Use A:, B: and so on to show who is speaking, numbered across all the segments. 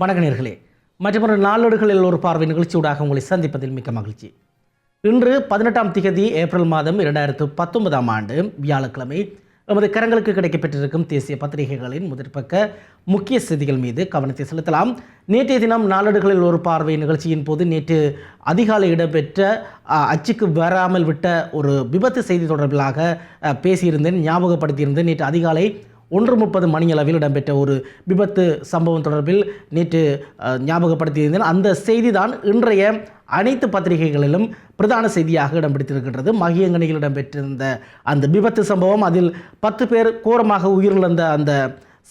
A: வணக்கநேர்களே மற்றொரு நாளோடுகளில் ஒரு பார்வை நிகழ்ச்சியூடாக உங்களை சந்திப்பதில் மிக்க மகிழ்ச்சி இன்று பதினெட்டாம் திகதி ஏப்ரல் மாதம் இரண்டாயிரத்து பத்தொன்பதாம் ஆண்டு வியாழக்கிழமை எமது கரங்களுக்கு கிடைக்கப்பெற்றிருக்கும் தேசிய பத்திரிகைகளின் முதற்பக்க முக்கிய செய்திகள் மீது கவனத்தை செலுத்தலாம் நேற்றைய தினம் நாளடுகளில் ஒரு பார்வை நிகழ்ச்சியின் போது நேற்று அதிகாலை இடம்பெற்ற அச்சுக்கு வராமல் விட்ட ஒரு விபத்து செய்தி தொடர்பிலாக பேசியிருந்தேன் ஞாபகப்படுத்தியிருந்தேன் நேற்று அதிகாலை ஒன்று முப்பது மணியளவில் இடம்பெற்ற ஒரு விபத்து சம்பவம் தொடர்பில் நேற்று ஞாபகப்படுத்தியிருந்தேன் அந்த செய்தி தான் இன்றைய அனைத்து பத்திரிகைகளிலும் பிரதான செய்தியாக இடம்பிடித்திருக்கின்றது பிடித்திருக்கின்றது மகியங்கனியில் இடம்பெற்றிருந்த அந்த விபத்து சம்பவம் அதில் பத்து பேர் கோரமாக உயிரிழந்த அந்த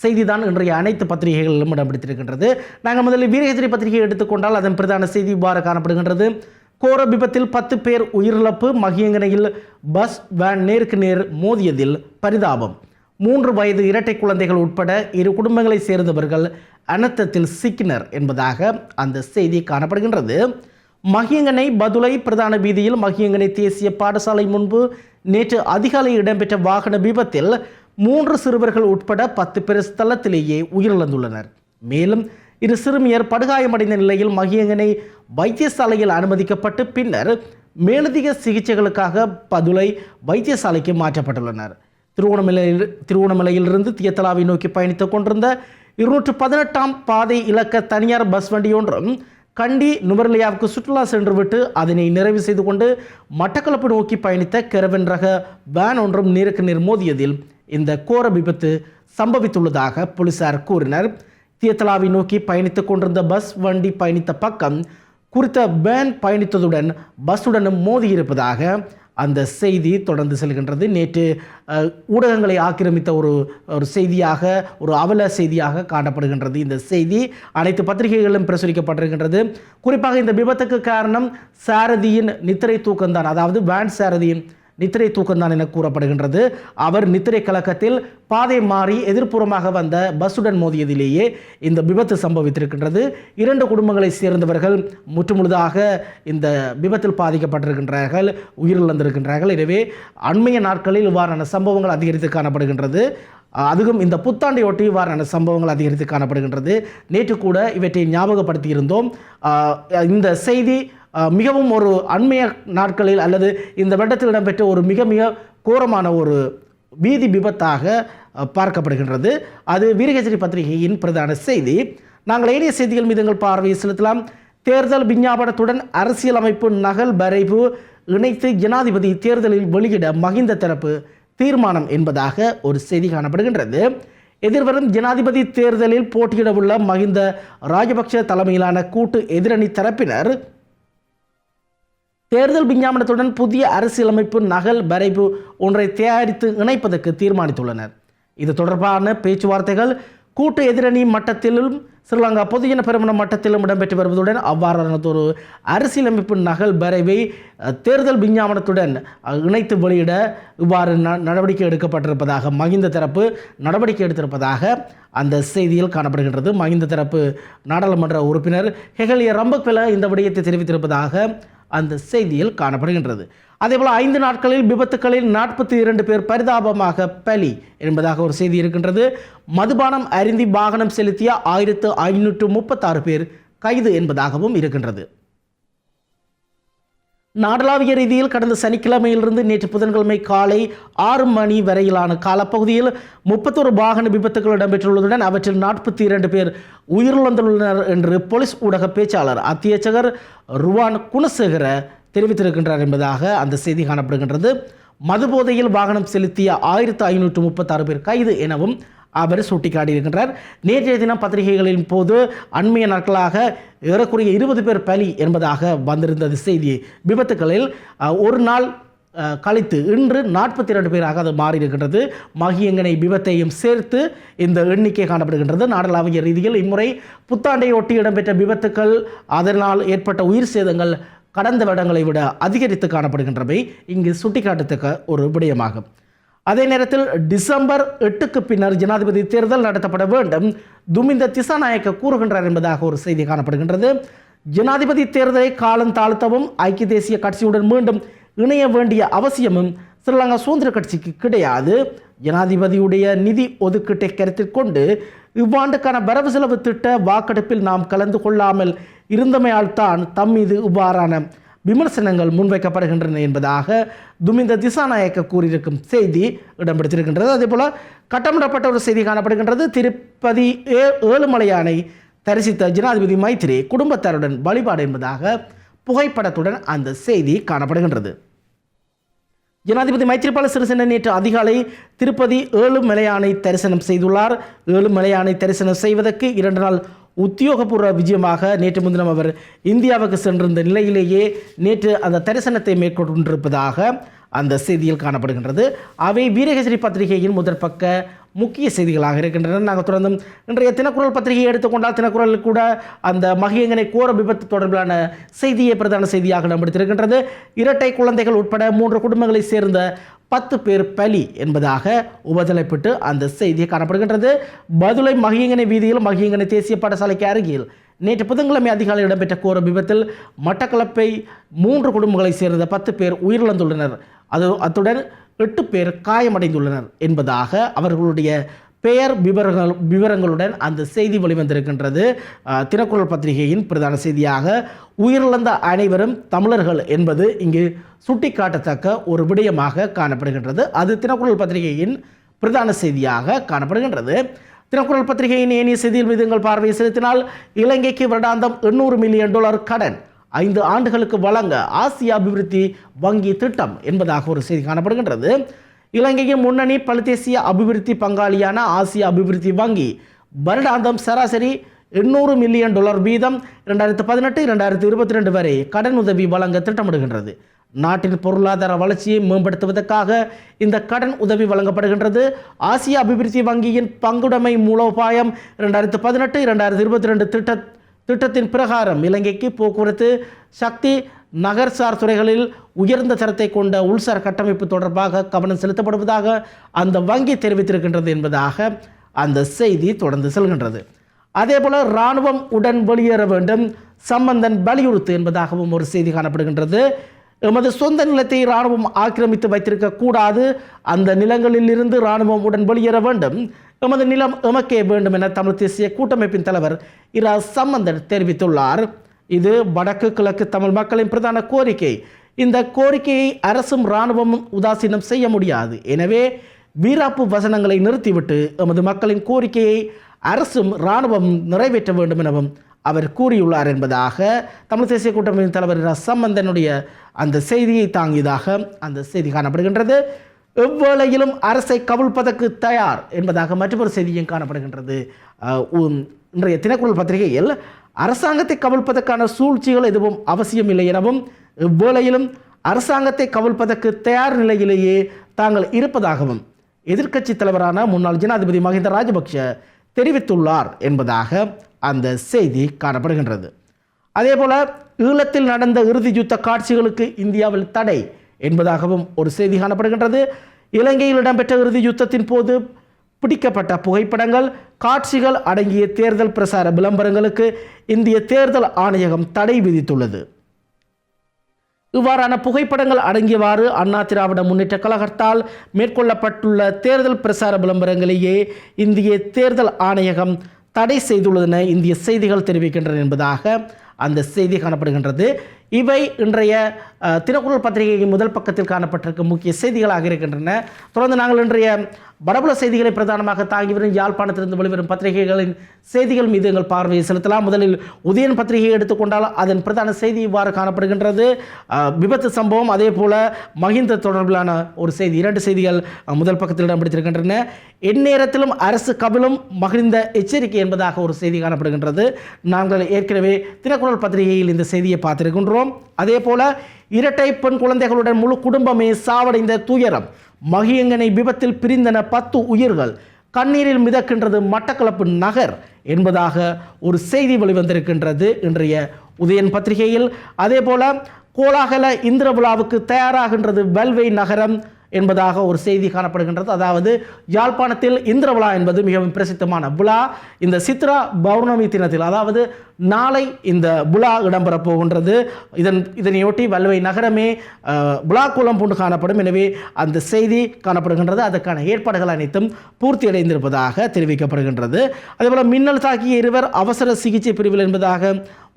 A: செய்தி தான் இன்றைய அனைத்து பத்திரிகைகளிலும் இடம்பிடித்திருக்கின்றது நாங்கள் முதலில் வீரகேசரி பத்திரிகையை எடுத்துக்கொண்டால் அதன் பிரதான செய்தி இவ்வாறு காணப்படுகின்றது கோர விபத்தில் பத்து பேர் உயிரிழப்பு மகியங்கனையில் பஸ் வேன் நேருக்கு நேர் மோதியதில் பரிதாபம் மூன்று வயது இரட்டை குழந்தைகள் உட்பட இரு குடும்பங்களைச் சேர்ந்தவர்கள் அனர்த்தத்தில் சிக்கினர் என்பதாக அந்த செய்தி காணப்படுகின்றது மகியங்கனை பதுளை பிரதான வீதியில் மகியங்கனை தேசிய பாடசாலை முன்பு நேற்று அதிகாலை இடம்பெற்ற வாகன விபத்தில் மூன்று சிறுவர்கள் உட்பட பத்து பேர் ஸ்தலத்திலேயே உயிரிழந்துள்ளனர் மேலும் இரு சிறுமியர் படுகாயமடைந்த நிலையில் மகியங்கனை வைத்தியசாலையில் அனுமதிக்கப்பட்டு பின்னர் மேலதிக சிகிச்சைகளுக்காக பதுளை வைத்தியசாலைக்கு மாற்றப்பட்டுள்ளனர் திருவோணமலையில் திருவோணமலையிலிருந்து தியத்தலாவை நோக்கி பயணித்து கொண்டிருந்த இருநூற்று பதினெட்டாம் பாதை இலக்க தனியார் பஸ் வண்டியொன்றும் கண்டி நுவர்லியாவுக்கு சுற்றுலா சென்றுவிட்டு அதனை நிறைவு செய்து கொண்டு மட்டக்களப்பு நோக்கி பயணித்த கெரவன் ரக வேன் ஒன்றும் நீருக்கு நீர் மோதியதில் இந்த கோர விபத்து சம்பவித்துள்ளதாக போலீசார் கூறினர் தியத்தலாவை நோக்கி பயணித்துக் கொண்டிருந்த பஸ் வண்டி பயணித்த பக்கம் குறித்த வேன் பயணித்ததுடன் பஸ்ஸுடனும் மோதியிருப்பதாக அந்த செய்தி தொடர்ந்து செல்கின்றது நேற்று ஊடகங்களை ஆக்கிரமித்த ஒரு ஒரு செய்தியாக ஒரு அவல செய்தியாக காணப்படுகின்றது இந்த செய்தி அனைத்து பத்திரிகைகளிலும் பிரசுரிக்கப்பட்டிருக்கின்றது குறிப்பாக இந்த விபத்துக்கு காரணம் சாரதியின் நித்திரை தூக்கம்தான் அதாவது வேன் சாரதியின் நித்திரை தூக்கம்தான் என கூறப்படுகின்றது அவர் நித்திரை கழகத்தில் பாதை மாறி எதிர்ப்புறமாக வந்த பஸ்ஸுடன் மோதியதிலேயே இந்த விபத்து சம்பவித்திருக்கின்றது இரண்டு குடும்பங்களை சேர்ந்தவர்கள் முற்றுமுழுதாக இந்த விபத்தில் பாதிக்கப்பட்டிருக்கின்றார்கள் உயிரிழந்திருக்கின்றார்கள் எனவே அண்மைய நாட்களில் இவ்வாறான சம்பவங்கள் அதிகரித்து காணப்படுகின்றது அதுவும் இந்த புத்தாண்டையொட்டி இவ்வாறான சம்பவங்கள் அதிகரித்து காணப்படுகின்றது நேற்று கூட இவற்றை ஞாபகப்படுத்தியிருந்தோம் இந்த செய்தி மிகவும் ஒரு அண்மைய நாட்களில் அல்லது இந்த வருடத்தில் இடம்பெற்ற ஒரு மிக மிக கோரமான ஒரு வீதி விபத்தாக பார்க்கப்படுகின்றது அது வீரகேசரி பத்திரிகையின் பிரதான செய்தி நாங்கள் ஏனைய செய்திகள் மீது எங்கள் பார்வையை செலுத்தலாம் தேர்தல் விஞ்ஞாபனத்துடன் அரசியலமைப்பு நகல் வரைவு இணைத்து ஜனாதிபதி தேர்தலில் வெளியிட மகிந்த தரப்பு தீர்மானம் என்பதாக ஒரு செய்தி காணப்படுகின்றது எதிர்வரும் ஜனாதிபதி தேர்தலில் போட்டியிடவுள்ள மகிந்த ராஜபக்ஷ தலைமையிலான கூட்டு எதிரணி தரப்பினர் தேர்தல் விஞ்ஞாபனத்துடன் புதிய அரசியலமைப்பு நகல் வரைவு ஒன்றை தயாரித்து இணைப்பதற்கு தீர்மானித்துள்ளனர் இது தொடர்பான பேச்சுவார்த்தைகள் கூட்டு எதிரணி மட்டத்திலும் ஸ்ரீலங்கா பொதுஜன பெருமன மட்டத்திலும் இடம்பெற்று வருவதுடன் அவ்வாறானதொரு அரசியலமைப்பு நகல் வரைவை தேர்தல் விஞ்ஞாபனத்துடன் இணைத்து வெளியிட இவ்வாறு நடவடிக்கை எடுக்கப்பட்டிருப்பதாக மகிந்த தரப்பு நடவடிக்கை எடுத்திருப்பதாக அந்த செய்தியில் காணப்படுகின்றது மகிந்த தரப்பு நாடாளுமன்ற உறுப்பினர் ஹெகலிய பெல இந்த விடயத்தை தெரிவித்திருப்பதாக அந்த செய்தியில் காணப்படுகின்றது அதேபோல் ஐந்து நாட்களில் விபத்துகளில் நாற்பத்தி இரண்டு பேர் பரிதாபமாக பலி என்பதாக ஒரு செய்தி இருக்கின்றது மதுபானம் அருந்தி வாகனம் செலுத்திய ஆயிரத்து ஐநூற்று முப்பத்தாறு பேர் கைது என்பதாகவும் இருக்கின்றது நாடளாவிய ரீதியில் கடந்த சனிக்கிழமையிலிருந்து நேற்று புதன்கிழமை காலை ஆறு மணி வரையிலான காலப்பகுதியில் முப்பத்தொரு வாகன விபத்துகள் இடம்பெற்றுள்ளதுடன் அவற்றில் நாற்பத்தி இரண்டு பேர் உயிரிழந்துள்ளனர் என்று போலீஸ் ஊடக பேச்சாளர் அத்தியட்சகர் ருவான் குணசேகர தெரிவித்திருக்கின்றார் என்பதாக அந்த செய்தி காணப்படுகின்றது மதுபோதையில் வாகனம் செலுத்திய ஆயிரத்து ஐநூற்று முப்பத்தாறு பேர் கைது எனவும் அவர் சுட்டிக்காட்டியிருக்கின்றார் நேற்றைய தினம் பத்திரிகைகளின் போது அண்மைய நாட்களாக ஏறக்குறைய இருபது பேர் பலி என்பதாக வந்திருந்தது செய்தி விபத்துக்களில் ஒரு நாள் கழித்து இன்று நாற்பத்தி இரண்டு பேராக அது மாறியிருக்கின்றது மகியங்கனை விபத்தையும் சேர்த்து இந்த எண்ணிக்கை காணப்படுகின்றது நாடளாவிய ரீதியில் இம்முறை புத்தாண்டை ஒட்டி இடம்பெற்ற விபத்துக்கள் அதனால் ஏற்பட்ட உயிர் சேதங்கள் கடந்த வருடங்களை விட அதிகரித்து காணப்படுகின்றவை இங்கு சுட்டிக்காட்டத்தக்க ஒரு விடயமாகும் அதே நேரத்தில் டிசம்பர் எட்டுக்கு பின்னர் ஜனாதிபதி தேர்தல் நடத்தப்பட வேண்டும் துமிந்த திசாநாயக்க கூறுகின்றார் என்பதாக ஒரு செய்தி காணப்படுகின்றது ஜனாதிபதி தேர்தலை காலம் தாழ்த்தவும் ஐக்கிய தேசிய கட்சியுடன் மீண்டும் இணைய வேண்டிய அவசியமும் ஸ்ரீலங்கா சுதந்திர கட்சிக்கு கிடையாது ஜனாதிபதியுடைய நிதி ஒதுக்கீட்டை கருத்தில் கொண்டு இவ்வாண்டுக்கான வரவு செலவு திட்ட வாக்கெடுப்பில் நாம் கலந்து கொள்ளாமல் இருந்தமையால் தான் தம் மீது இவ்வாறான விமர்சனங்கள் முன்வைக்கப்படுகின்றன என்பதாக துமிந்த திசாநாயக்க கூறியிருக்கும் செய்தி இடம்பெற்றிருக்கின்றது அதே போல கட்டமிடப்பட்ட ஒரு செய்தி காணப்படுகின்றது திருப்பதி ஏ ஏழுமலையானை தரிசித்த ஜனாதிபதி மைத்திரி குடும்பத்தாருடன் வழிபாடு என்பதாக புகைப்படத்துடன் அந்த செய்தி காணப்படுகின்றது ஜனாதிபதி மைத்திரிபால சிறிசேன நேற்று அதிகாலை திருப்பதி ஏழுமலையானை தரிசனம் செய்துள்ளார் ஏழுமலையானை தரிசனம் செய்வதற்கு இரண்டு நாள் உத்தியோகபூர்வ விஜயமாக நேற்று முன்தினம் அவர் இந்தியாவுக்கு சென்றிருந்த நிலையிலேயே நேற்று அந்த தரிசனத்தை மேற்கொண்டிருப்பதாக அந்த செய்தியில் காணப்படுகின்றது அவை வீரகேசரி பத்திரிகையின் முதற் பக்க முக்கிய செய்திகளாக இருக்கின்றன நாங்கள் தொடர்ந்தும் இன்றைய தினக்குரல் பத்திரிகையை எடுத்துக்கொண்டால் தினக்குரல் கூட அந்த மகியங்கனை கோர விபத்து தொடர்பிலான செய்தியை பிரதான செய்தியாக இடம்பெடுத்திருக்கின்றது இரட்டை குழந்தைகள் உட்பட மூன்று குடும்பங்களைச் சேர்ந்த பத்து பேர் பலி என்பதாக உபதலைப்பட்டு அந்த செய்தி காணப்படுகின்றது பதுளை மகியங்கனை வீதியில் மகியங்கனை தேசிய பாடசாலைக்கு அருகில் நேற்று புதன்கிழமை அதிகாலை இடம்பெற்ற கோர விபத்தில் மட்டக்களப்பை மூன்று குடும்பங்களைச் சேர்ந்த பத்து பேர் உயிரிழந்துள்ளனர் அது அத்துடன் எட்டு பேர் காயமடைந்துள்ளனர் என்பதாக அவர்களுடைய பெயர் விவரங்கள் விவரங்களுடன் அந்த செய்தி வெளிவந்திருக்கின்றது தினக்குரல் பத்திரிகையின் பிரதான செய்தியாக உயிரிழந்த அனைவரும் தமிழர்கள் என்பது இங்கு சுட்டிக்காட்டத்தக்க ஒரு விடயமாக காணப்படுகின்றது அது தினக்குரல் பத்திரிகையின் பிரதான செய்தியாக காணப்படுகின்றது தினக்குரல் பத்திரிகையின் ஏனிய செய்தியில் மீது எங்கள் பார்வையை செலுத்தினால் இலங்கைக்கு வருடாந்தம் எண்ணூறு மில்லியன் டாலர் கடன் ஐந்து ஆண்டுகளுக்கு வழங்க ஆசிய அபிவிருத்தி வங்கி திட்டம் என்பதாக ஒரு செய்தி காணப்படுகின்றது இலங்கையின் முன்னணி பலதேசிய அபிவிருத்தி பங்காளியான ஆசிய அபிவிருத்தி வங்கி வருடாந்தம் சராசரி எண்ணூறு மில்லியன் டாலர் வீதம் இரண்டாயிரத்து பதினெட்டு இரண்டாயிரத்து இருபத்தி ரெண்டு வரை கடன் உதவி வழங்க திட்டமிடுகின்றது நாட்டின் பொருளாதார வளர்ச்சியை மேம்படுத்துவதற்காக இந்த கடன் உதவி வழங்கப்படுகின்றது ஆசிய அபிவிருத்தி வங்கியின் பங்குடைமை மூலோபாயம் இரண்டாயிரத்து பதினெட்டு இரண்டாயிரத்து இருபத்தி ரெண்டு திட்ட திட்டத்தின் பிரகாரம் இலங்கைக்கு போக்குவரத்து சக்தி நகர்சார் துறைகளில் உயர்ந்த தரத்தை கொண்ட உள்சார் கட்டமைப்பு தொடர்பாக கவனம் செலுத்தப்படுவதாக அந்த வங்கி தெரிவித்திருக்கின்றது என்பதாக அந்த செய்தி தொடர்ந்து செல்கின்றது அதேபோல் இராணுவம் உடன் வெளியேற வேண்டும் சம்பந்தன் வலியுறுத்து என்பதாகவும் ஒரு செய்தி காணப்படுகின்றது எமது சொந்த நிலத்தை இராணுவம் ஆக்கிரமித்து வைத்திருக்க கூடாது அந்த நிலங்களில் இருந்து இராணுவம் உடன் வெளியேற வேண்டும் எமது நிலம் எமக்கே வேண்டும் என தமிழ் தேசிய கூட்டமைப்பின் தலைவர் இரா சம்பந்தன் தெரிவித்துள்ளார் இது வடக்கு கிழக்கு தமிழ் மக்களின் பிரதான கோரிக்கை இந்த கோரிக்கையை அரசும் இராணுவமும் உதாசீனம் செய்ய முடியாது எனவே வீராப்பு வசனங்களை நிறுத்திவிட்டு எமது மக்களின் கோரிக்கையை அரசும் இராணுவமும் நிறைவேற்ற வேண்டும் எனவும் அவர் கூறியுள்ளார் என்பதாக தமிழ் தேசிய கூட்டமைப்பின் தலைவர் சம்பந்தனுடைய அந்த செய்தியை தாங்கியதாக அந்த செய்தி காணப்படுகின்றது எவ்வேளையிலும் அரசை கவிழ்ப்பதற்கு தயார் என்பதாக மற்றொரு செய்தியும் காணப்படுகின்றது இன்றைய தினக்குரல் பத்திரிகையில் அரசாங்கத்தை கவிழ்ப்பதற்கான சூழ்ச்சிகள் எதுவும் அவசியம் இல்லை எனவும் இவ்வேளையிலும் அரசாங்கத்தை கவிழ்ப்பதற்கு தயார் நிலையிலேயே தாங்கள் இருப்பதாகவும் எதிர்க்கட்சி தலைவரான முன்னாள் ஜனாதிபதி மஹிந்த ராஜபக்ஷ தெரிவித்துள்ளார் என்பதாக அந்த செய்தி காணப்படுகின்றது அதேபோல ஈழத்தில் நடந்த இறுதி யுத்த காட்சிகளுக்கு இந்தியாவில் தடை என்பதாகவும் ஒரு செய்தி காணப்படுகின்றது இலங்கையில் இடம்பெற்ற இறுதி யுத்தத்தின் போது பிடிக்கப்பட்ட புகைப்படங்கள் காட்சிகள் அடங்கிய தேர்தல் பிரசார விளம்பரங்களுக்கு இந்திய தேர்தல் ஆணையகம் தடை விதித்துள்ளது இவ்வாறான புகைப்படங்கள் அடங்கியவாறு அண்ணா திராவிட முன்னேற்ற கழகத்தால் மேற்கொள்ளப்பட்டுள்ள தேர்தல் பிரசார விளம்பரங்களையே இந்திய தேர்தல் ஆணையகம் தடை செய்துள்ளதென இந்திய செய்திகள் தெரிவிக்கின்றன என்பதாக அந்த செய்தி காணப்படுகின்றது இவை இன்றைய திருக்குறள் பத்திரிகையின் முதல் பக்கத்தில் காணப்பட்டிருக்கும் முக்கிய செய்திகளாக இருக்கின்றன தொடர்ந்து நாங்கள் இன்றைய படபுல செய்திகளை பிரதானமாக தாங்கி வரும் யாழ்ப்பாணத்திலிருந்து வெளிவரும் பத்திரிகைகளின் செய்திகள் மீது எங்கள் பார்வையை செலுத்தலாம் முதலில் உதயன் பத்திரிகையை எடுத்துக்கொண்டால் அதன் பிரதான செய்தி இவ்வாறு காணப்படுகின்றது விபத்து சம்பவம் அதே போல மஹிந்த தொடர்பிலான ஒரு செய்தி இரண்டு செய்திகள் முதல் பக்கத்தில் இடம் பிடித்திருக்கின்றன எந்நேரத்திலும் அரசு கவிழும் மகிழ்ந்த எச்சரிக்கை என்பதாக ஒரு செய்தி காணப்படுகின்றது நாங்கள் ஏற்கனவே தினக்குரல் பத்திரிகையில் இந்த செய்தியை பார்த்திருக்கின்றோம் அதே போல இரட்டை பெண் குழந்தைகளுடன் முழு குடும்பமே சாவடைந்த துயரம் மகியங்கனை விபத்தில் பிரிந்தன பத்து உயிர்கள் கண்ணீரில் மிதக்கின்றது மட்டக்களப்பு நகர் என்பதாக ஒரு செய்தி வெளிவந்திருக்கின்றது இன்றைய உதயன் பத்திரிகையில் அதே போல கோலாகல இந்திர விழாவுக்கு தயாராகின்றது வல்வை நகரம் என்பதாக ஒரு செய்தி காணப்படுகின்றது அதாவது யாழ்ப்பாணத்தில் இந்திர விழா என்பது மிகவும் பிரசித்தமான விழா இந்த சித்ரா பௌர்ணமி தினத்தில் அதாவது நாளை இந்த புலா இடம்பெறப் போகின்றது இதன் இதனையொட்டி வல்லவை நகரமே புலா கூலம் பூண்டு காணப்படும் எனவே அந்த செய்தி காணப்படுகின்றது அதற்கான ஏற்பாடுகள் அனைத்தும் பூர்த்தி அடைந்திருப்பதாக தெரிவிக்கப்படுகின்றது அதேபோல் மின்னல் தாக்கிய இருவர் அவசர சிகிச்சை பிரிவில் என்பதாக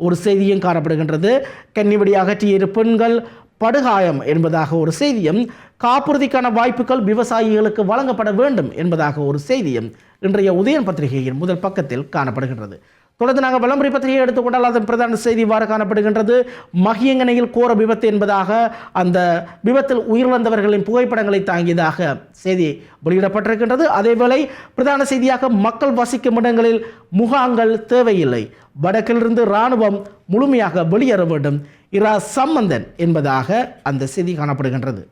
A: ஒரு செய்தியும் காணப்படுகின்றது கன்னிவடி அகற்றிய இரு பெண்கள் படுகாயம் என்பதாக ஒரு செய்தியும் காப்புறுதிக்கான வாய்ப்புகள் விவசாயிகளுக்கு வழங்கப்பட வேண்டும் என்பதாக ஒரு செய்தியும் இன்றைய உதயன் பத்திரிகையின் முதல் பக்கத்தில் காணப்படுகின்றது தொடர்ந்து நாங்கள் விளம்பர பத்திரிகை எடுத்துக்கொண்டால் அதன் பிரதான செய்தி இவ்வாறு காணப்படுகின்றது மகியங்கனையில் கோர விபத்து என்பதாக அந்த விபத்தில் உயிரிழந்தவர்களின் புகைப்படங்களை தாங்கியதாக செய்தி வெளியிடப்பட்டிருக்கின்றது அதேவேளை பிரதான செய்தியாக மக்கள் வசிக்கும் இடங்களில் முகாங்கள் தேவையில்லை வடக்கிலிருந்து இராணுவம் முழுமையாக வெளியேற வேண்டும் இரா சம்பந்தன் என்பதாக அந்த செய்தி காணப்படுகின்றது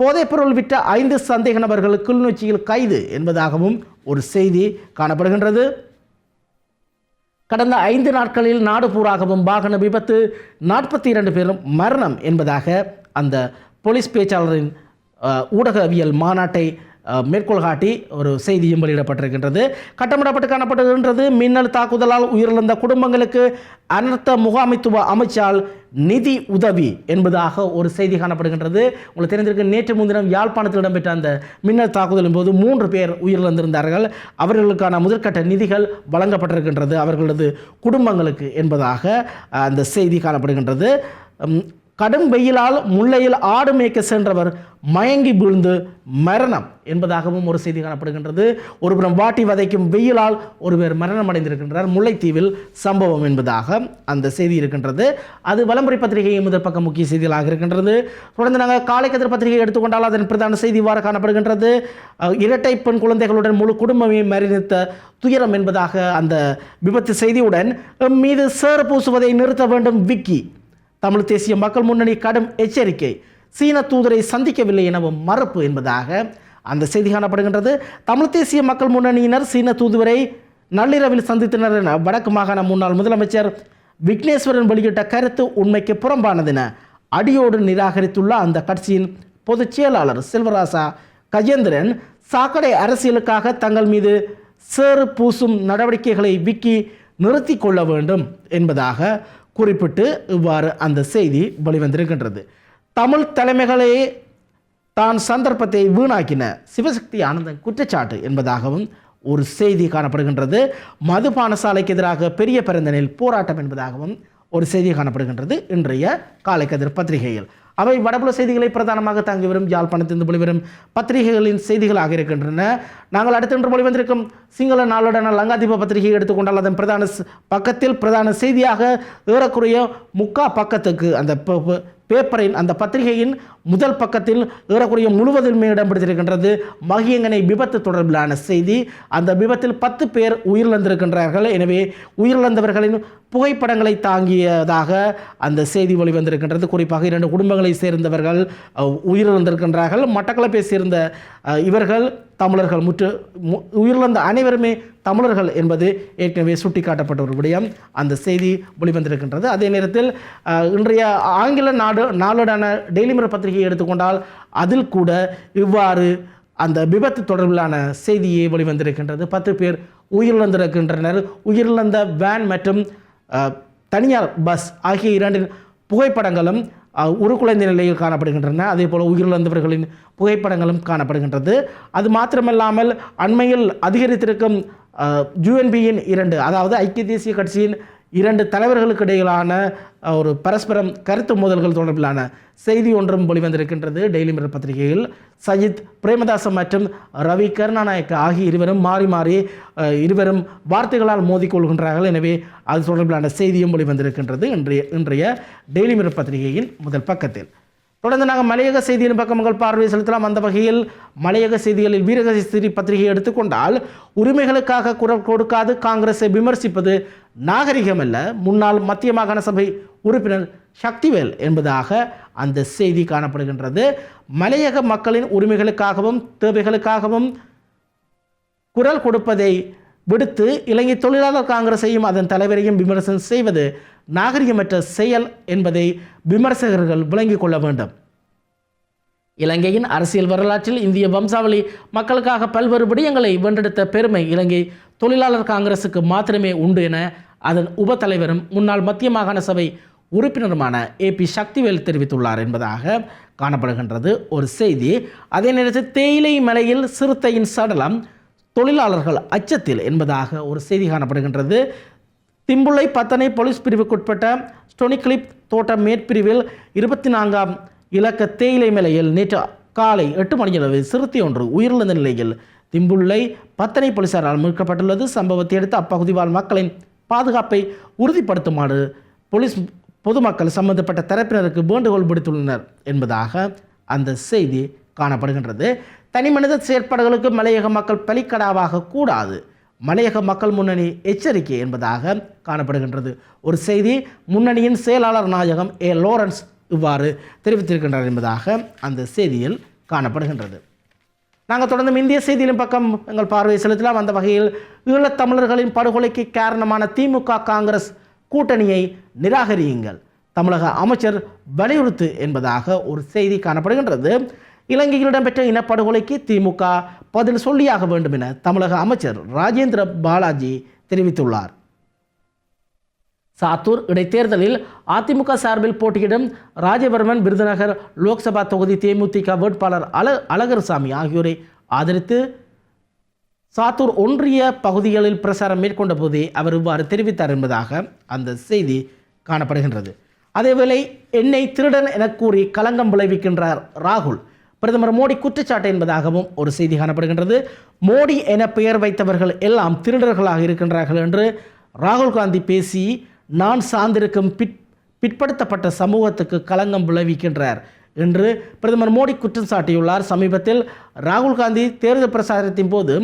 A: போதைப்பொருள் விட்ட ஐந்து சந்தேக நபர்கள் கிளிநொச்சியில் கைது என்பதாகவும் ஒரு செய்தி காணப்படுகின்றது கடந்த ஐந்து நாட்களில் நாடு பூராகவும் வாகன விபத்து நாற்பத்தி இரண்டு பேரும் மரணம் என்பதாக அந்த போலீஸ் பேச்சாளரின் ஊடகவியல் மாநாட்டை மேற்கோள் காட்டி ஒரு செய்தியும் வெளியிடப்பட்டிருக்கின்றது கட்டமிடப்பட்டு காணப்பட்டிருக்கின்றது மின்னல் தாக்குதலால் உயிரிழந்த குடும்பங்களுக்கு அனர்த்த முகாமைத்துவ அமைச்சால் நிதி உதவி என்பதாக ஒரு செய்தி காணப்படுகின்றது உங்களுக்கு தெரிந்திருக்க நேற்று முன்தினம் யாழ்ப்பாணத்தில் இடம்பெற்ற அந்த மின்னல் தாக்குதலின் போது மூன்று பேர் உயிரிழந்திருந்தார்கள் அவர்களுக்கான முதற்கட்ட நிதிகள் வழங்கப்பட்டிருக்கின்றது அவர்களது குடும்பங்களுக்கு என்பதாக அந்த செய்தி காணப்படுகின்றது கடும் வெயிலால் முல்லையில் ஆடு மேய்க்க சென்றவர் மயங்கி விழுந்து மரணம் என்பதாகவும் ஒரு செய்தி காணப்படுகின்றது ஒருபுறம் வாட்டி வதைக்கும் வெயிலால் ஒருவர் மரணம் அடைந்திருக்கின்றார் முல்லைத்தீவில் சம்பவம் என்பதாக அந்த செய்தி இருக்கின்றது அது வலம்புரை பத்திரிகையின் முதல் பக்கம் முக்கிய செய்திகளாக இருக்கின்றது தொடர்ந்து நாங்கள் காலை பத்திரிகை எடுத்துக்கொண்டால் அதன் பிரதான செய்தி வார காணப்படுகின்றது இரட்டை பெண் குழந்தைகளுடன் முழு குடும்பமே மரணித்த துயரம் என்பதாக அந்த விபத்து செய்தியுடன் மீது சேறு பூசுவதை நிறுத்த வேண்டும் விக்கி தமிழ் தேசிய மக்கள் முன்னணி கடும் எச்சரிக்கை சீன தூதரை சந்திக்கவில்லை எனவும் மறுப்பு என்பதாக அந்த செய்தி காணப்படுகின்றது தமிழ் தேசிய மக்கள் முன்னணியினர் சீன தூதுவரை நள்ளிரவில் சந்தித்தனர் என வடக்கு மாகாண முன்னாள் முதலமைச்சர் விக்னேஸ்வரன் வெளியிட்ட கருத்து உண்மைக்கு புறம்பானதென அடியோடு நிராகரித்துள்ள அந்த கட்சியின் பொதுச் செயலாளர் செல்வராசா கஜேந்திரன் சாக்கடை அரசியலுக்காக தங்கள் மீது சேறு பூசும் நடவடிக்கைகளை விக்கி நிறுத்தி கொள்ள வேண்டும் என்பதாக குறிப்பிட்டு இவ்வாறு அந்த செய்தி வெளிவந்திருக்கின்றது தமிழ் தலைமைகளே தான் சந்தர்ப்பத்தை வீணாக்கின சிவசக்தி ஆனந்தன் குற்றச்சாட்டு என்பதாகவும் ஒரு செய்தி காணப்படுகின்றது மதுபான சாலைக்கு எதிராக பெரிய பிறந்தனில் போராட்டம் என்பதாகவும் ஒரு செய்தி காணப்படுகின்றது இன்றைய காலைக்கதிர் பத்திரிகையில் அவை வடபுல செய்திகளை பிரதானமாக தாங்கி வரும் யாழ்ப்பாணத்திலிருந்து வெளிவரும் பத்திரிகைகளின் செய்திகளாக இருக்கின்றன நாங்கள் அடுத்தன்று வந்திருக்கும் சிங்கள நாளுடன லங்காதீப பத்திரிகையை எடுத்துக்கொண்டால் அதன் பிரதான பக்கத்தில் பிரதான செய்தியாக ஏறக்குறைய முக்கா பக்கத்துக்கு அந்த பேப்பரின் அந்த பத்திரிகையின் முதல் பக்கத்தில் ஏறக்குறைய முழுவதுமே இடம் மகியங்கனை விபத்து தொடர்பிலான செய்தி அந்த விபத்தில் பத்து பேர் உயிரிழந்திருக்கின்றார்கள் எனவே உயிரிழந்தவர்களின் புகைப்படங்களை தாங்கியதாக அந்த செய்தி வெளிவந்திருக்கின்றது குறிப்பாக இரண்டு குடும்பங்களை சேர்ந்தவர்கள் உயிரிழந்திருக்கின்றார்கள் மட்டக்களப்பை சேர்ந்த இவர்கள் தமிழர்கள் முற்று உயிரிழந்த அனைவருமே தமிழர்கள் என்பது ஏற்கனவே சுட்டிக்காட்டப்பட்ட ஒரு விடயம் அந்த செய்தி வெளிவந்திருக்கின்றது அதே நேரத்தில் இன்றைய ஆங்கில நாடு நாளோடான மிர பத்திரிகையை எடுத்துக்கொண்டால் அதில் கூட இவ்வாறு அந்த விபத்து தொடர்பிலான செய்தியை வெளிவந்திருக்கின்றது பத்து பேர் உயிரிழந்திருக்கின்றனர் உயிரிழந்த வேன் மற்றும் தனியார் பஸ் ஆகிய இரண்டின் புகைப்படங்களும் ஒரு குழந்தை நிலையில் காணப்படுகின்றன அதே போல் உயிரிழந்தவர்களின் புகைப்படங்களும் காணப்படுகின்றது அது மாத்திரமல்லாமல் அண்மையில் அதிகரித்திருக்கும் ஜுஎன்பியின் இரண்டு அதாவது ஐக்கிய தேசிய கட்சியின் இரண்டு தலைவர்களுக்கு இடையிலான ஒரு பரஸ்பரம் கருத்து மோதல்கள் தொடர்பிலான செய்தி ஒன்றும் வெளிவந்திருக்கின்றது டெய்லி மிரர் பத்திரிகையில் சஜித் பிரேமதாசம் மற்றும் ரவி கருணாநாயக்க ஆகிய இருவரும் மாறி மாறி இருவரும் வார்த்தைகளால் மோதிக்கொள்கின்றார்கள் எனவே அது தொடர்பிலான செய்தியும் வெளிவந்திருக்கின்றது இன்றைய இன்றைய டெய்லி மிரர் பத்திரிகையின் முதல் பக்கத்தில் தொடர்ந்து நாங்கள் மலையக செய்தியின் பக்கம் உங்கள் பார்வை செலுத்தலாம் அந்த வகையில் மலையக செய்திகளில் வீரகசிரி பத்திரிகையை எடுத்துக்கொண்டால் உரிமைகளுக்காக குரல் கொடுக்காது காங்கிரஸை விமர்சிப்பது நாகரிகமல்ல முன்னாள் மத்திய மாகாண சபை உறுப்பினர் சக்திவேல் என்பதாக அந்த செய்தி காணப்படுகின்றது மலையக மக்களின் உரிமைகளுக்காகவும் தேவைகளுக்காகவும் குரல் கொடுப்பதை விடுத்து இலங்கை தொழிலாளர் காங்கிரஸையும் அதன் தலைவரையும் விமர்சனம் செய்வது நாகரிகமற்ற செயல் என்பதை விமர்சகர்கள் விளங்கிக் கொள்ள வேண்டும் இலங்கையின் அரசியல் வரலாற்றில் இந்திய வம்சாவளி மக்களுக்காக பல்வேறு விடயங்களை வென்றெடுத்த பெருமை இலங்கை தொழிலாளர் காங்கிரசுக்கு மாத்திரமே உண்டு என அதன் உப தலைவரும் முன்னாள் மத்திய மாகாண சபை உறுப்பினருமான ஏ பி சக்திவேல் தெரிவித்துள்ளார் என்பதாக காணப்படுகின்றது ஒரு செய்தி அதே நேரத்தில் தேயிலை மலையில் சிறுத்தையின் சடலம் தொழிலாளர்கள் அச்சத்தில் என்பதாக ஒரு செய்தி காணப்படுகின்றது திம்புளை பத்தனை போலீஸ் பிரிவுக்குட்பட்ட ஸ்டோனிகிளிப் தோட்ட மேற்பிரிவில் இருபத்தி நான்காம் இலக்க தேயிலை மேலையில் நேற்று காலை எட்டு மணியளவில் சிறுத்தை ஒன்று உயிரிழந்த நிலையில் திம்புள்ளை பத்தனை போலீசாரால் மீட்கப்பட்டுள்ளது சம்பவத்தை அடுத்து அப்பகுதி வாழ் மக்களின் பாதுகாப்பை உறுதிப்படுத்துமாறு போலீஸ் பொதுமக்கள் சம்பந்தப்பட்ட தரப்பினருக்கு வேண்டுகோள் விடுத்துள்ளனர் என்பதாக அந்த செய்தி காணப்படுகின்றது தனிமனித செயற்பாடுகளுக்கு மலையக மக்கள் பலிக்கடாவாக கூடாது மலையக மக்கள் முன்னணி எச்சரிக்கை என்பதாக காணப்படுகின்றது ஒரு செய்தி முன்னணியின் செயலாளர் நாயகம் ஏ லோரன்ஸ் இவ்வாறு தெரிவித்திருக்கின்றார் என்பதாக அந்த செய்தியில் காணப்படுகின்றது நாங்கள் தொடர்ந்து இந்திய செய்தியிலும் பக்கம் எங்கள் பார்வையை செலுத்தலாம் அந்த வகையில் ஈழத்தமிழர்களின் படுகொலைக்கு காரணமான திமுக காங்கிரஸ் கூட்டணியை நிராகரியுங்கள் தமிழக அமைச்சர் வலியுறுத்து என்பதாக ஒரு செய்தி காணப்படுகின்றது இலங்கையில் இடம்பெற்ற இனப்படுகொலைக்கு திமுக பதில் சொல்லியாக வேண்டும் என தமிழக அமைச்சர் ராஜேந்திர பாலாஜி தெரிவித்துள்ளார் சாத்தூர் இடைத்தேர்தலில் அதிமுக சார்பில் போட்டியிடும் ராஜவர்மன் விருதுநகர் லோக்சபா தொகுதி தேமுதிக வேட்பாளர் அல அழகர்சாமி ஆகியோரை ஆதரித்து சாத்தூர் ஒன்றிய பகுதிகளில் பிரசாரம் மேற்கொண்ட போதே அவர் இவ்வாறு தெரிவித்தார் என்பதாக அந்த செய்தி காணப்படுகின்றது அதேவேளை என்னை திருடன் என கூறி கலங்கம் விளைவிக்கின்றார் ராகுல் பிரதமர் மோடி குற்றச்சாட்டு என்பதாகவும் ஒரு செய்தி காணப்படுகின்றது மோடி என பெயர் வைத்தவர்கள் எல்லாம் திருடர்களாக இருக்கின்றார்கள் என்று ராகுல் காந்தி பேசி நான் சார்ந்திருக்கும் பிற் பிற்படுத்தப்பட்ட சமூகத்துக்கு களங்கம் விளைவிக்கின்றார் என்று பிரதமர் மோடி குற்றம் சாட்டியுள்ளார் சமீபத்தில் ராகுல் காந்தி தேர்தல் பிரசாரத்தின் போது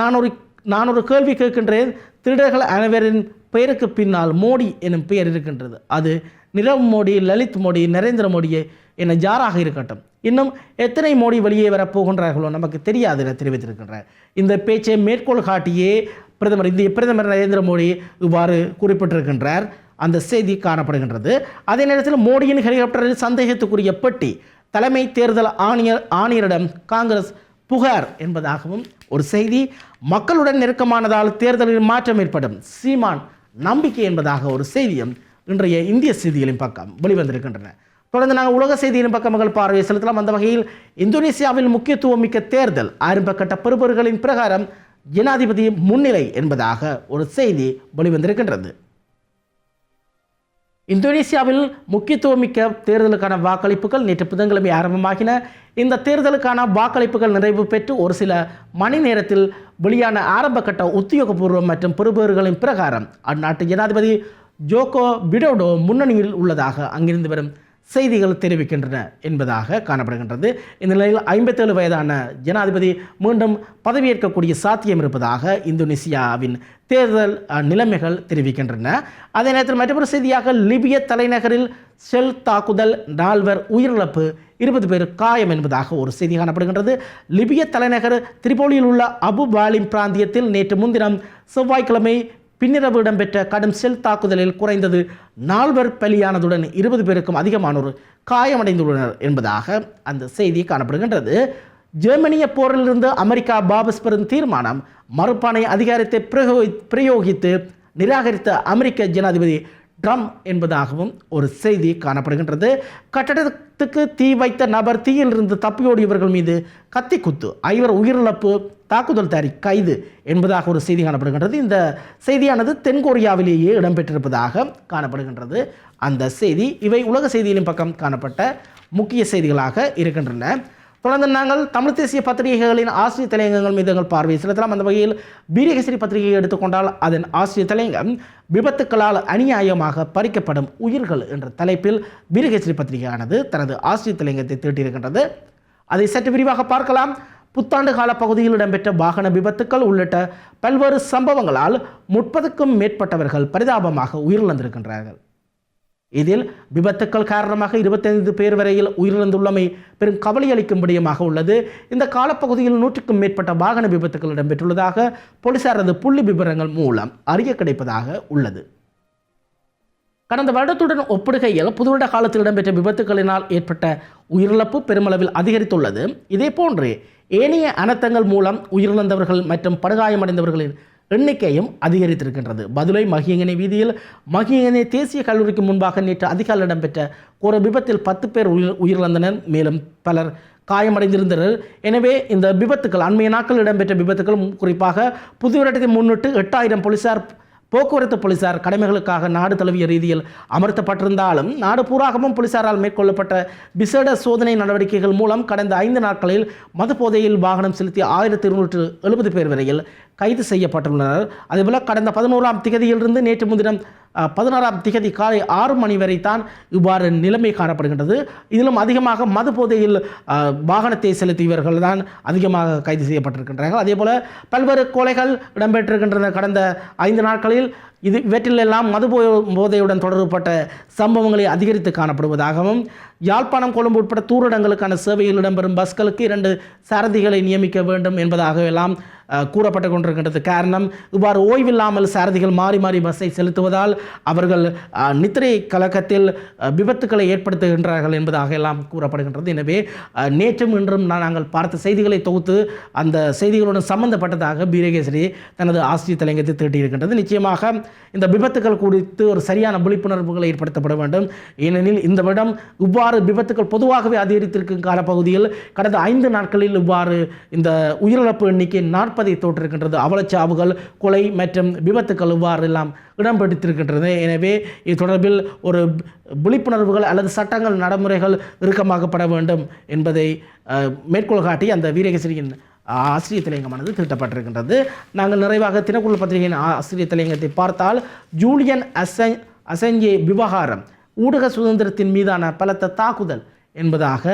A: நான் ஒரு நான் ஒரு கேள்வி கேட்கின்றேன் திருடர்கள் அனைவரின் பெயருக்கு பின்னால் மோடி எனும் பெயர் இருக்கின்றது அது நிரவ் மோடி லலித் மோடி நரேந்திர மோடியே என ஜாராக இருக்கட்டும் இன்னும் எத்தனை மோடி வெளியே வரப்போகின்றார்களோ நமக்கு தெரியாது என தெரிவித்திருக்கின்றார் இந்த பேச்சை மேற்கோள் காட்டியே பிரதமர் இந்திய பிரதமர் நரேந்திர மோடி இவ்வாறு குறிப்பிட்டிருக்கின்றார் அந்த செய்தி காணப்படுகின்றது அதே நேரத்தில் மோடியின் ஹெலிகாப்டரில் சந்தேகத்துக்குரிய பெட்டி தலைமை தேர்தல் ஆணையர் ஆணையரிடம் காங்கிரஸ் புகார் என்பதாகவும் ஒரு செய்தி மக்களுடன் நெருக்கமானதால் தேர்தலில் மாற்றம் ஏற்படும் சீமான் நம்பிக்கை என்பதாக ஒரு செய்தியும் இன்றைய இந்திய செய்திகளின் பக்கம் வெளிவந்திருக்கின்றன தொடர்ந்து நாங்கள் உலக செய்தியின் பக்கமகள் பார்வையை செலுத்தலாம் அந்த வகையில் இந்தோனேசியாவில் முக்கியத்துவம் மிக்க தேர்தல் ஆரம்பக்கட்ட பெறுபவர்களின் பிரகாரம் ஜனாதிபதி முன்னிலை என்பதாக ஒரு செய்தி வெளிவந்திருக்கின்றது இந்தோனேசியாவில் முக்கியத்துவமிக்க தேர்தலுக்கான வாக்களிப்புகள் நேற்று புதன்கிழமை ஆரம்பமாகின இந்த தேர்தலுக்கான வாக்களிப்புகள் நிறைவு பெற்று ஒரு சில மணி நேரத்தில் வெளியான ஆரம்பகட்ட உத்தியோகபூர்வம் மற்றும் பெறுபவர்களின் பிரகாரம் அந்நாட்டு ஜனாதிபதி ஜோகோ பிடோடோ முன்னணியில் உள்ளதாக அங்கிருந்து வரும் செய்திகள் தெரிவிக்கின்றன என்பதாக காணப்படுகின்றது இந்த நிலையில் ஐம்பத்தேழு வயதான ஜனாதிபதி மீண்டும் பதவியேற்கக்கூடிய சாத்தியம் இருப்பதாக இந்தோனேசியாவின் தேர்தல் நிலைமைகள் தெரிவிக்கின்றன அதே நேரத்தில் மற்றொரு செய்தியாக லிபிய தலைநகரில் செல் தாக்குதல் நால்வர் உயிரிழப்பு இருபது பேர் காயம் என்பதாக ஒரு செய்தி காணப்படுகின்றது லிபிய தலைநகர் திரிபோலியில் உள்ள அபு வாலிம் பிராந்தியத்தில் நேற்று முன்தினம் செவ்வாய்க்கிழமை பின்னிரவு இடம்பெற்ற கடும் செல் தாக்குதலில் குறைந்தது நால்வர் பலியானதுடன் இருபது பேருக்கும் அதிகமானோர் காயமடைந்துள்ளனர் என்பதாக அந்த செய்தி காணப்படுகின்றது ஜெர்மனிய போரிலிருந்து அமெரிக்கா பாபஸ் பெறும் தீர்மானம் மறுப்பானை அதிகாரத்தை பிரயோகி பிரயோகித்து நிராகரித்த அமெரிக்க ஜனாதிபதி ட்ரம் என்பதாகவும் ஒரு செய்தி காணப்படுகின்றது கட்டடத்துக்கு தீ வைத்த நபர் தீயிலிருந்து தப்பியோடியவர்கள் மீது கத்தி குத்து ஐவர் உயிரிழப்பு தாக்குதல் தாரி கைது என்பதாக ஒரு செய்தி காணப்படுகின்றது இந்த செய்தியானது தென்கொரியாவிலேயே இடம்பெற்றிருப்பதாக காணப்படுகின்றது அந்த செய்தி இவை உலக செய்திகளின் பக்கம் காணப்பட்ட முக்கிய செய்திகளாக இருக்கின்றன தொடர்ந்து நாங்கள் தமிழ் தேசிய பத்திரிகைகளின் ஆசிரியர் தலையங்கங்கள் மீது எங்கள் பார்வை செலுத்தலாம் அந்த வகையில் வீரகசிரி பத்திரிகையை எடுத்துக்கொண்டால் அதன் ஆசிரியர் தலையங்கம் விபத்துக்களால் அநியாயமாக பறிக்கப்படும் உயிர்கள் என்ற தலைப்பில் வீரகசிரி பத்திரிகையானது தனது ஆசிரியர் தலையங்கத்தை தீட்டியிருக்கின்றது அதை சற்று விரிவாக பார்க்கலாம் புத்தாண்டு கால பகுதியில் இடம்பெற்ற வாகன விபத்துக்கள் உள்ளிட்ட பல்வேறு சம்பவங்களால் முப்பதுக்கும் மேற்பட்டவர்கள் பரிதாபமாக உயிரிழந்திருக்கின்றார்கள் இதில் விபத்துக்கள் காரணமாக இருபத்தைந்து பேர் வரையில் உயிரிழந்துள்ளமை பெரும் கவலை அளிக்கும் விடயமாக உள்ளது இந்த காலப்பகுதியில் நூற்றுக்கும் மேற்பட்ட வாகன விபத்துக்கள் இடம்பெற்றுள்ளதாக போலீசாரது புள்ளி விவரங்கள் மூலம் அறிய கிடைப்பதாக உள்ளது கடந்த வருடத்துடன் ஒப்பிடுகையில் புதுவருட காலத்தில் இடம்பெற்ற விபத்துகளினால் ஏற்பட்ட உயிரிழப்பு பெருமளவில் அதிகரித்துள்ளது இதே போன்று ஏனைய அனர்த்தங்கள் மூலம் உயிரிழந்தவர்கள் மற்றும் படுகாயமடைந்தவர்களின் எண்ணிக்கையும் அதிகரித்திருக்கின்றது பதிலை மகியங்கனை வீதியில் மகியங்கனை தேசிய கல்லூரிக்கு முன்பாக நேற்று அதிகாலை இடம்பெற்ற ஒரு விபத்தில் பத்து பேர் உயிர் உயிரிழந்தனர் மேலும் பலர் காயமடைந்திருந்தனர் எனவே இந்த விபத்துக்கள் அண்மைய நாட்கள் இடம்பெற்ற விபத்துக்கள் குறிப்பாக புது முன்னிட்டு எட்டாயிரம் போலீசார் போக்குவரத்து போலீசார் கடமைகளுக்காக நாடு தழுவிய ரீதியில் அமர்த்தப்பட்டிருந்தாலும் நாடு பூராகவும் போலீசாரால் மேற்கொள்ளப்பட்ட விசேட சோதனை நடவடிக்கைகள் மூலம் கடந்த ஐந்து நாட்களில் மது போதையில் வாகனம் செலுத்தி ஆயிரத்தி இருநூற்று எழுபது பேர் வரையில் கைது செய்யப்பட்டுள்ளனர் அதேபோல் கடந்த பதினோராம் திகதியிலிருந்து நேற்று முன்தினம் பதினாறாம் திகதி காலை ஆறு மணி வரை தான் இவ்வாறு நிலைமை காணப்படுகின்றது இதிலும் அதிகமாக மது போதையில் வாகனத்தை செலுத்தியவர்கள் தான் அதிகமாக கைது செய்யப்பட்டிருக்கின்றார்கள் அதேபோல் பல்வேறு கொலைகள் இடம்பெற்றிருக்கின்றன கடந்த ஐந்து நாட்களில் இது இவற்றிலெல்லாம் மது போதையுடன் தொடர்புபட்ட சம்பவங்களை அதிகரித்து காணப்படுவதாகவும் யாழ்ப்பாணம் கொழும்பு உட்பட தூரிடங்களுக்கான சேவையில் இடம்பெறும் பஸ்களுக்கு இரண்டு சாரதிகளை நியமிக்க வேண்டும் என்பதாக எல்லாம் கூறப்பட்டு கொண்டிருக்கின்றது காரணம் இவ்வாறு ஓய்வில்லாமல் சாரதிகள் மாறி மாறி பஸ்ஸை செலுத்துவதால் அவர்கள் நித்திரை கலக்கத்தில் விபத்துக்களை ஏற்படுத்துகின்றார்கள் என்பதாக எல்லாம் கூறப்படுகின்றது எனவே நேற்றும் இன்றும் நாங்கள் பார்த்த செய்திகளை தொகுத்து அந்த செய்திகளுடன் சம்பந்தப்பட்டதாக பீரகேசரி தனது ஆசிரியர் தலைங்கத்தை திருட்டியிருக்கின்றது நிச்சயமாக இந்த விபத்துக்கள் குறித்து ஒரு சரியான விழிப்புணர்வுகளை ஏற்படுத்தப்பட வேண்டும் ஏனெனில் இந்த விடம் இவ்வாறு விபத்துக்கள் பொதுவாகவே அதிகரித்திருக்கும் காலப்பகுதியில் கடந்த ஐந்து நாட்களில் இவ்வாறு இந்த உயிரிழப்பு எண்ணிக்கை நாற்பது தாக்கத்தை தோற்றிருக்கின்றது அவலச்சாவுகள் கொலை மற்றும் விபத்துக்கள் இவ்வாறு எல்லாம் இடம்பெற்றிருக்கின்றது எனவே இது தொடர்பில் ஒரு விழிப்புணர்வுகள் அல்லது சட்டங்கள் நடைமுறைகள் இறுக்கமாகப்பட வேண்டும் என்பதை மேற்கோள் காட்டி அந்த வீரகசிரியின் ஆசிரியர் தலையங்கமானது திருட்டப்பட்டிருக்கின்றது நாங்கள் நிறைவாக தினக்குழு பத்திரிகையின் ஆசிரியர் தலையங்கத்தை பார்த்தால் ஜூலியன் அசன் அசஞ்சே விவகாரம் ஊடக சுதந்திரத்தின் மீதான பலத்த தாக்குதல் என்பதாக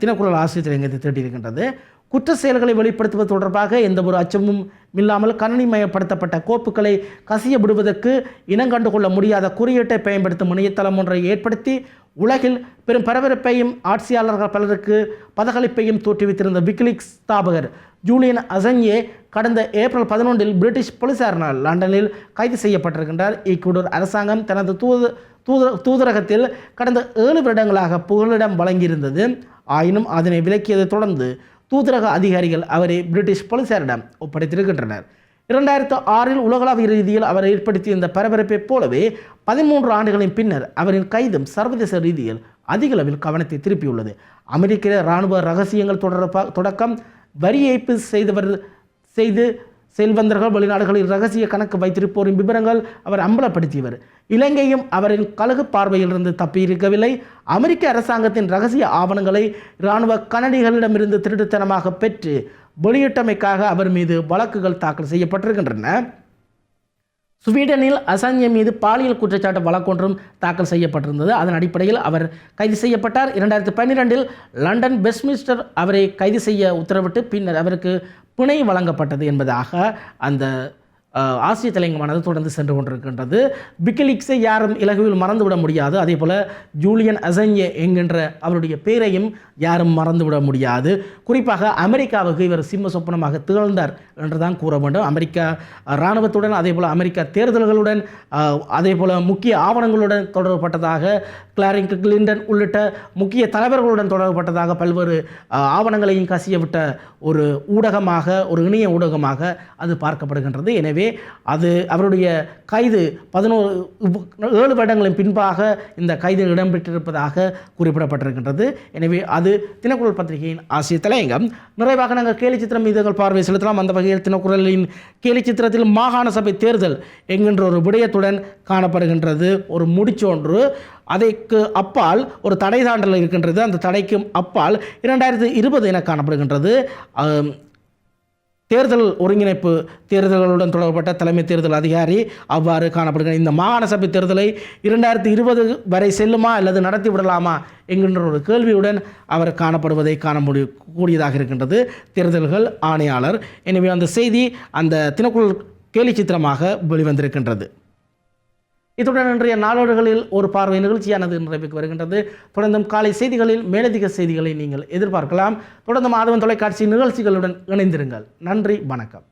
A: தினக்குரல் ஆசிரியர் இங்கே குற்ற செயல்களை வெளிப்படுத்துவது தொடர்பாக எந்த ஒரு அச்சமும் இல்லாமல் கணனிமயப்படுத்தப்பட்ட கோப்புகளை கசிய விடுவதற்கு இனங்கண்டு கொள்ள முடியாத குறியீட்டை பயன்படுத்தும் இணையதளம் ஒன்றை ஏற்படுத்தி உலகில் பெரும் பரபரப்பையும் ஆட்சியாளர்கள் பலருக்கு பதகளிப்பையும் தோற்றுவித்திருந்த விக்கிலிக்ஸ் ஸ்தாபகர் ஜூலியன் அசங்கே கடந்த ஏப்ரல் பதினொன்றில் பிரிட்டிஷ் போலீசாரினால் லண்டனில் கைது செய்யப்பட்டிருக்கின்றார் ஈக்குவடோர் அரசாங்கம் தனது தூத தூதர தூதரகத்தில் கடந்த ஏழு வருடங்களாக புகலிடம் வழங்கியிருந்தது ஆயினும் அதனை விலக்கியதை தொடர்ந்து தூதரக அதிகாரிகள் அவரை பிரிட்டிஷ் போலீசாரிடம் ஒப்படைத்திருக்கின்றனர் இரண்டாயிரத்து ஆறில் உலகளாவிய ரீதியில் அவரை ஏற்படுத்திய இந்த பரபரப்பைப் போலவே பதிமூன்று ஆண்டுகளின் பின்னர் அவரின் கைதும் சர்வதேச ரீதியில் அதிகளவில் கவனத்தை திருப்பியுள்ளது அமெரிக்க இராணுவ ரகசியங்கள் தொடர்ப தொடக்கம் வரி ஏய்ப்பு செய்தவர் செய்து செல்வந்தர்கள் வெளிநாடுகளில் ரகசிய கணக்கு வைத்திருப்போரின் விவரங்கள் அவர் அம்பலப்படுத்தியவர் இலங்கையும் அவரின் கழுகு பார்வையிலிருந்து தப்பியிருக்கவில்லை அமெரிக்க அரசாங்கத்தின் ரகசிய ஆவணங்களை இராணுவ கனடிகளிடமிருந்து திருட்டுத்தனமாக பெற்று வெளியிட்டமைக்காக அவர் மீது வழக்குகள் தாக்கல் செய்யப்பட்டிருக்கின்றன ஸ்வீடனில் அசாஞ்சியம் மீது பாலியல் குற்றச்சாட்டு வழக்கொன்றும் தாக்கல் செய்யப்பட்டிருந்தது அதன் அடிப்படையில் அவர் கைது செய்யப்பட்டார் இரண்டாயிரத்தி பன்னிரெண்டில் லண்டன் பெஸ்ட்மிஸ்டர் அவரை கைது செய்ய உத்தரவிட்டு பின்னர் அவருக்கு புனை வழங்கப்பட்டது என்பதாக அந்த ஆசிய தலைங்கமானது தொடர்ந்து சென்று கொண்டிருக்கின்றது பிக்கிலிக்ஸை யாரும் இலகுவில் மறந்துவிட முடியாது அதே போல் ஜூலியன் அசன்யே என்கின்ற அவருடைய பேரையும் யாரும் மறந்துவிட முடியாது குறிப்பாக அமெரிக்காவுக்கு இவர் சிம்ம சொப்பனமாக திகழ்ந்தார் என்று தான் கூற வேண்டும் அமெரிக்கா இராணுவத்துடன் அதே போல் அமெரிக்க தேர்தல்களுடன் அதே போல் முக்கிய ஆவணங்களுடன் தொடர்பட்டதாக கிளாரிங் கிளின்டன் உள்ளிட்ட முக்கிய தலைவர்களுடன் தொடர்பட்டதாக பல்வேறு ஆவணங்களையும் கசியவிட்ட ஒரு ஊடகமாக ஒரு இணைய ஊடகமாக அது பார்க்கப்படுகின்றது எனவே அது அவருடைய கைது பதினோரு ஏழு வருடங்களின் பின்பாக இந்த கைது இடம்பெற்றிருப்பதாக குறிப்பிடப்பட்டிருக்கின்றது எனவே அது தினக்குரல் பத்திரிகையின் ஆசிய தலையங்கம் நிறைவாக நாங்கள் கேலி சித்திரம் மீதுகள் பார்வை செலுத்தலாம் அந்த வகையில் தினக்குரலின் கேலி சித்திரத்தில் மாகாண சபை தேர்தல் என்கின்ற ஒரு விடயத்துடன் காணப்படுகின்றது ஒரு முடிச்சொன்று அதைக்கு அப்பால் ஒரு தடை தாண்டல் இருக்கின்றது அந்த தடைக்கும் அப்பால் இரண்டாயிரத்தி இருபது என காணப்படுகின்றது தேர்தல் ஒருங்கிணைப்பு தேர்தல்களுடன் தொடர்பட்ட தலைமை தேர்தல் அதிகாரி அவ்வாறு காணப்படுகிறது இந்த மாகாண சபை தேர்தலை இரண்டாயிரத்தி இருபது வரை செல்லுமா அல்லது நடத்தி விடலாமா என்கின்ற ஒரு கேள்வியுடன் அவர் காணப்படுவதை காண முடிய கூடியதாக இருக்கின்றது தேர்தல்கள் ஆணையாளர் எனவே அந்த செய்தி அந்த தினக்குள் கேலி சித்திரமாக வெளிவந்திருக்கின்றது இத்துடன் இன்றைய நாளோடுகளில் ஒரு பார்வை நிகழ்ச்சியானது நிறைவுக்கு வருகின்றது தொடர்ந்தும் காலை செய்திகளில் மேலதிக செய்திகளை நீங்கள் எதிர்பார்க்கலாம் தொடர்ந்து மாதவன் தொலைக்காட்சி நிகழ்ச்சிகளுடன் இணைந்திருங்கள் நன்றி வணக்கம்